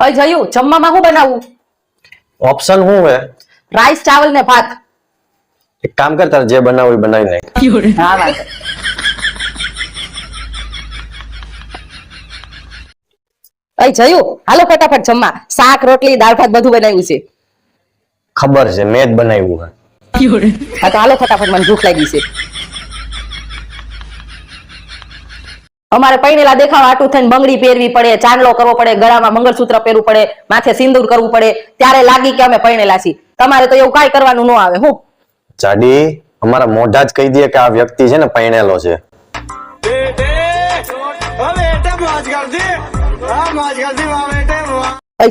અય જયું જમવામાં શું બનાવવું ઓપ્શન શું હે રાઈસ ચાવલ ને ભાત. એક કામ કર તારે જે બનાવવું એ બનાવી નાખ. હા વાત. અય જયું હાલો ફટાફટ જમવા. શાક રોટલી દાળ ભાત બધું બનાવ્યું છે. ખબર છે મેં જ બનાવ્યું હા તો હાલો ફટાફટ મને ભૂખ લાગી છે. અમારે પૈણેલા દેખાવ આટું થઈને બંગડી પહેરવી પડે ચાંદલો કરવો પડે ગળામાં મંગળસૂત્ર પહેરવું પડે માથે સિંદૂર કરવું પડે. ત્યારે લાગી કે અમે પૈણેલા છીએ. તમારે તો એવું કાંઈ કરવાનું ન આવે હું? જાડી અમારા મોઢા જ કહી દે કે આ વ્યક્તિ છે ને પૈણેલો છે.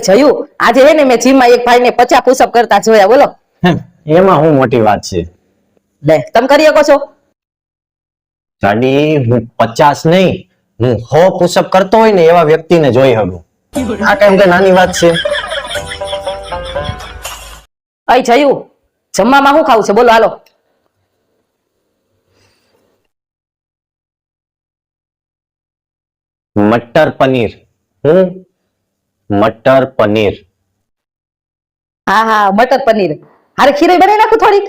જયું આજે હે ને મેં જીમમાં એક ભાઈને પચાસ પુશઅપ કરતા જોયા બોલો. એમાં હું મોટી વાત છે. લે તમે કરી શકો છો. જાડી હું પચાસ નહીં હું હો પુશઅપ કરતો હોય ને એવા વ્યક્તિને જોઈ હગું. આ કેમ કે નાની વાત છે. અય જયું જમવામાં શું ખાવું છે? બોલો હાલો. મટર પનીર. હું? મટર પનીર. હા હા મટર પનીર. હારે ખીરે બનાવી નાખું થોડીક?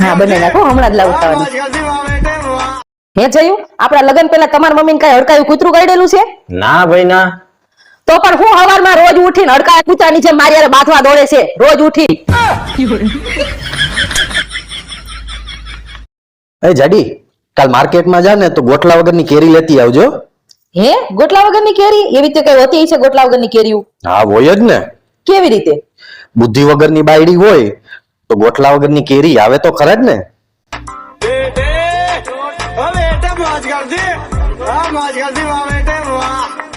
હા બનાવી નાખો હમણાં જ લાવું હા, મોજ ખાવાનું હે જયું? આપણા લગ્ન પહેલા તમારા મમ્મીને કઈ હડકાયું કૂતરું કરડેલું છે? ના ભાઈ ના તો પણ હું હવારમાં રોજ ઉઠીને હડકાયા કૂતરાની જેમ મારી હારે બાથવા દોડે છે રોજ ઉઠી એ જાડી કાલ માર્કેટમાં જા ને તો ગોટલા વગરની કેરી લેતી આવજો. હે? ગોટલા વગરની કેરી? એવી રીતે કઈ હોતી છે ગોટલા વગરની કેરીઓ? હા હોય જ ને. કેવી રીતે? બુદ્ધિ વગરની બાયડી હોય તો ગોટલા વગરની કેરી આવે તો ખરા જ ને? ઓ બેટે મોજ કરતી હા મોજ કરતી વાહ બેટે વાહ.